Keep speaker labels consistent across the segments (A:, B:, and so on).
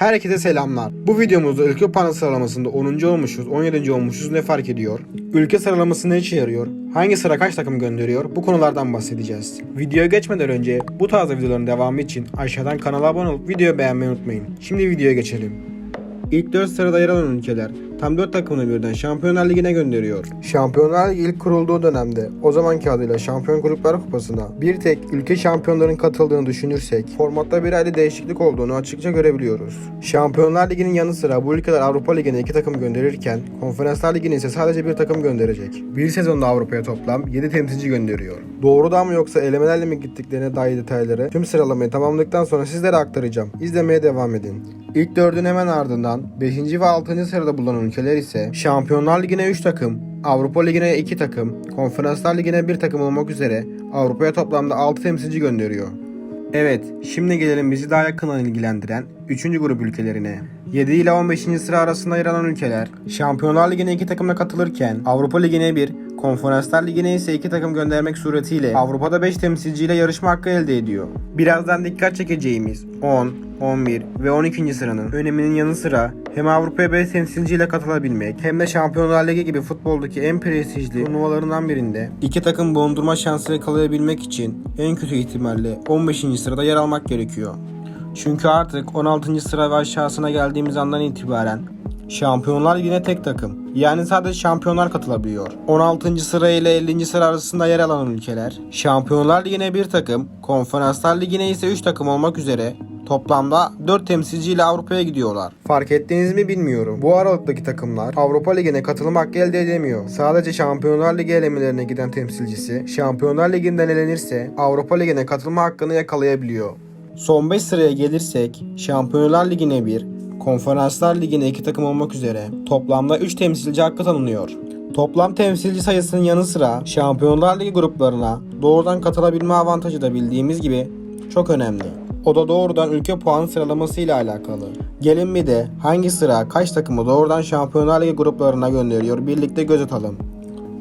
A: Herkese selamlar. Bu videomuzda ülke puanı sıralamasında 10. olmuşuz, 17. olmuşuz ne fark ediyor? Ülke sıralaması ne işe yarıyor? Hangi sıra kaç takım gönderiyor? Bu konulardan bahsedeceğiz. Videoya geçmeden önce bu tarz videoların devamı için aşağıdan kanala abone olup videoyu beğenmeyi unutmayın. Şimdi videoya geçelim. İlk 4 sırada yer alan ülkeler tam 4 takımını birden Şampiyonlar Ligi'ne gönderiyor. Şampiyonlar Ligi ilk kurulduğu dönemde o zamanki adıyla Şampiyon Gruplar Kupası'na bir tek ülke şampiyonların katıldığını düşünürsek formatta bir ayrı değişiklik olduğunu açıkça görebiliyoruz. Şampiyonlar Ligi'nin yanı sıra bu ülkeler Avrupa Ligi'ne 2 takım gönderirken Konferanslar Ligi'ne ise sadece bir takım gönderecek. Bir sezonda Avrupa'ya toplam 7 temsilci gönderiyor. Doğrudan mı yoksa elemelerle mi gittiklerine dair detayları tüm sıralamayı tamamladıktan sonra sizlere aktaracağım. İzlemeye devam edin. İlk dördün hemen ardından 5. ve 6. sırada bulunan ülkeler ise Şampiyonlar Ligi'ne 3 takım, Avrupa Ligi'ne 2 takım, Konferanslar Ligi'ne 1 takım olmak üzere Avrupa'ya toplamda 6 temsilci gönderiyor. Evet, şimdi gelelim bizi daha yakından ilgilendiren 3. grup ülkelerine. 7 ile 15. sıra arasında yer alan ülkeler Şampiyonlar Ligi'ne 2 takımla katılırken Avrupa Ligi'ne 1, Konferanslar Ligi'ne ise 2 takım göndermek suretiyle Avrupa'da 5 temsilciyle yarışma hakkı elde ediyor. Birazdan dikkat çekeceğimiz 10, 11 ve 12. sıranın öneminin yanı sıra hem Avrupa'ya 5 temsilciyle katılabilmek hem de Şampiyonlar Ligi gibi futboldaki en prestijli turnuvalarından birinde iki takım bulundurma şansı yakalayabilmek için en kötü ihtimalle 15. sırada yer almak gerekiyor. Çünkü artık 16. sıra ve aşağısına geldiğimiz andan itibaren Şampiyonlar Ligi'ne tek takım. Yani sadece şampiyonlar katılabiliyor. 16. sıra ile 50. sıra arasında yer alan ülkeler Şampiyonlar Ligi'ne bir takım, Konferanslar Ligi'ne ise 3 takım olmak üzere toplamda 4 temsilciyle Avrupa'ya gidiyorlar. Fark ettiğiniz mi bilmiyorum. Bu aralıktaki takımlar Avrupa Ligi'ne katılım hakkı elde edemiyor. Sadece Şampiyonlar Ligi elemelerine giden temsilcisi Şampiyonlar Ligi'nden elenirse Avrupa Ligi'ne katılma hakkını yakalayabiliyor. Son 5 sıraya gelirsek Şampiyonlar Ligi'ne 1, Konferanslar Ligi'ne 2 takım olmak üzere toplamda 3 temsilci hakkı tanınıyor. Toplam temsilci sayısının yanı sıra Şampiyonlar Ligi gruplarına doğrudan katılabilme avantajı da bildiğimiz gibi çok önemli. O da doğrudan ülke puan sıralaması ile alakalı. Gelin bir de hangi sıra kaç takımı doğrudan Şampiyonlar Ligi gruplarına gönderiyor birlikte göz atalım.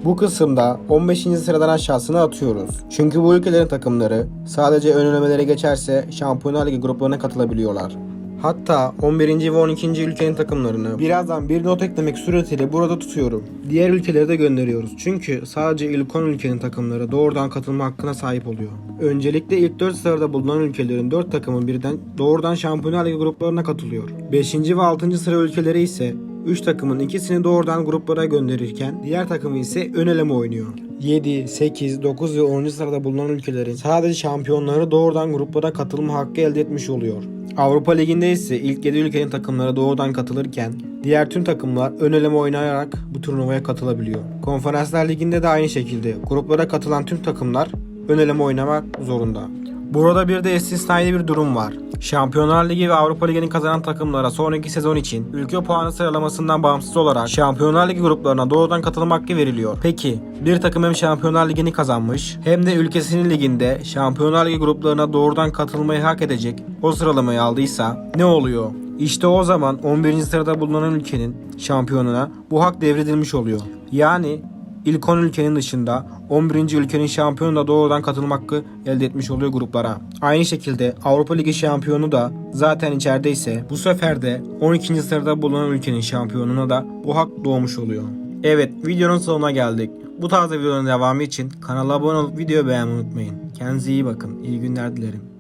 A: Bu kısımda 15. sıradan aşağısına atıyoruz. Çünkü bu ülkelerin takımları sadece ön geçerse Şampiyonlar Ligi gruplarına katılabiliyorlar. Hatta 11. ve 12. ülkenin takımlarını birazdan bir not eklemek suretiyle burada tutuyorum. Diğer ülkeleri de gönderiyoruz. Çünkü sadece ilk 10 ülkenin takımları doğrudan katılma hakkına sahip oluyor. Öncelikle ilk 4 sırada bulunan ülkelerin 4 takımı birden doğrudan Şampiyonlar Ligi gruplarına katılıyor. 5. ve 6. sıra ülkeleri ise 3 takımın ikisini doğrudan gruplara gönderirken diğer takımı ise ön eleme oynuyor. 7, 8, 9 ve 10. sırada bulunan ülkelerin sadece şampiyonları doğrudan gruplara katılma hakkı elde etmiş oluyor. Avrupa Ligi'nde ise ilk 7 ülkenin takımları doğrudan katılırken diğer tüm takımlar ön eleme oynayarak bu turnuvaya katılabiliyor. Konferanslar Ligi'nde de aynı şekilde gruplara katılan tüm takımlar ön eleme oynamak zorunda. Burada bir de istisnai bir durum var. Şampiyonlar Ligi ve Avrupa Ligi'ni kazanan takımlara sonraki sezon için ülke puanı sıralamasından bağımsız olarak Şampiyonlar Ligi gruplarına doğrudan katılım hakkı veriliyor. Peki bir takım hem Şampiyonlar Ligi'ni kazanmış hem de ülkesinin liginde Şampiyonlar Ligi gruplarına doğrudan katılmayı hak edecek o sıralamayı aldıysa ne oluyor? İşte o zaman 11. sırada bulunan ülkenin şampiyonuna bu hak devredilmiş oluyor. Yani İlk 10 ülkenin dışında 11. ülkenin şampiyonu da doğrudan katılım hakkı elde etmiş oluyor gruplara. Aynı şekilde Avrupa Ligi şampiyonu da zaten içerideyse bu sefer de 12. sırada bulunan ülkenin şampiyonuna da bu hak doğmuş oluyor. Evet videonun sonuna geldik. Bu tarz videoların devamı için kanala abone olup videoyu beğenmeyi unutmayın. Kendinize iyi bakın. İyi günler dilerim.